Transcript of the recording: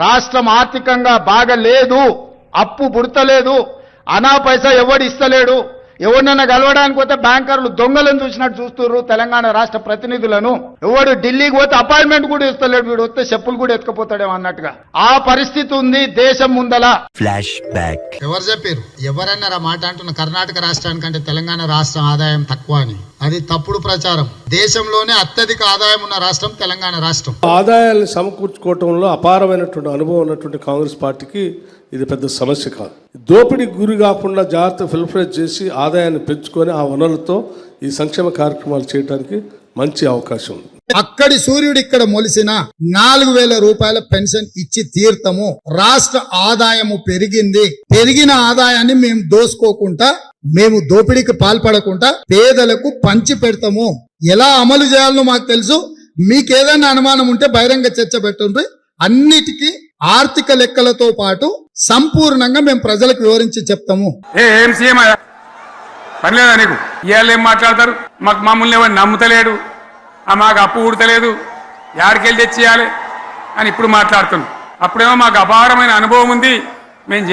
రాష్ట్రం ఆర్థికంగా బాగా లేదు అప్పు పుడతలేదు అనా పైసా ఎవడు ఇస్తలేడు? ఎవరినైనా కలవడానికి పోతే బ్యాంకర్లు దొంగలను చూసినట్టు చూస్తున్నారు తెలంగాణ రాష్ట్ర ప్రతినిధులను. ఎవడు ఢిల్లీకి పోతే అపాయింట్మెంట్ కూడా ఇస్తలేడు వీడు వస్తే చెప్పులు కూడా ఎత్తుకపోతాడేమో అన్నట్టుగా. ఆ పరిస్థితి ఉంది దేశం ముందల. ఫ్లాష్ బ్యాక్ ఎవరు చెప్పారు? ఎవరన్నారు ఆ మాట అంటున్న కర్ణాటక రాష్ట్రానికంటే తెలంగాణ రాష్ట్రం ఆదాయం తక్కువ అని? అది తప్పుడు ప్రచారం. దేశంలోనే అత్యధిక ఆదాయం ఉన్న రాష్ట్రం తెలంగాణ రాష్ట్రం. ఆదాయాన్ని సమకూర్చుకోవటంలో అపారమైనటువంటి అనుభవం ఉన్నటువంటి కాంగ్రెస్ పార్టీకి ఇది పెద్ద సమస్య కాదు. దోపిడీకి గురి కాకుండా జాగ్రత్త ఫిల్ఫరేజ్ చేసి ఆదాయాన్ని పెంచుకొని ఆ వనరులతో ఈ సంక్షేమ కార్యక్రమాలు చేయడానికి మంచి అవకాశం ఉంది. అక్కడి సూర్యుడు ఇక్కడ మొలిసిన నాలుగు వేల రూపాయల పెన్షన్ ఇచ్చి తీర్థము రాష్ట్ర ఆదాయము పెరిగింది. పెరిగిన ఆదాయాన్ని మేము దోసుకోకుండా మేము దోపిడీకి పాల్పడకుండా పేదలకు పంచి పెడతాము. ఎలా అమలు చేయాలనో మాకు తెలుసు. మీకు ఏదైనా అనుమానం ఉంటే బహిరంగ చర్చ పెట్టుండ్రి అన్నిటికీ ఆర్థిక లెక్కలతో పాటు సంపూర్ణంగా మేము ప్రజలకు వివరించి చెప్తాము. ఏం సీఎం అయ్యా? నీకు? ఇవాళ ఏం మాట్లాడతారు? మాకు మమ్మల్ని ఎవరు నమ్ముతలేడు. ఆ మాకు అప్పు ఉడతలేదు యాడికెళ్ళి తెచ్చియాలి అని ఇప్పుడు మాట్లాడుతున్నాం. అప్పుడేమో మాకు అపారమైన అనుభవం ఉంది. మేము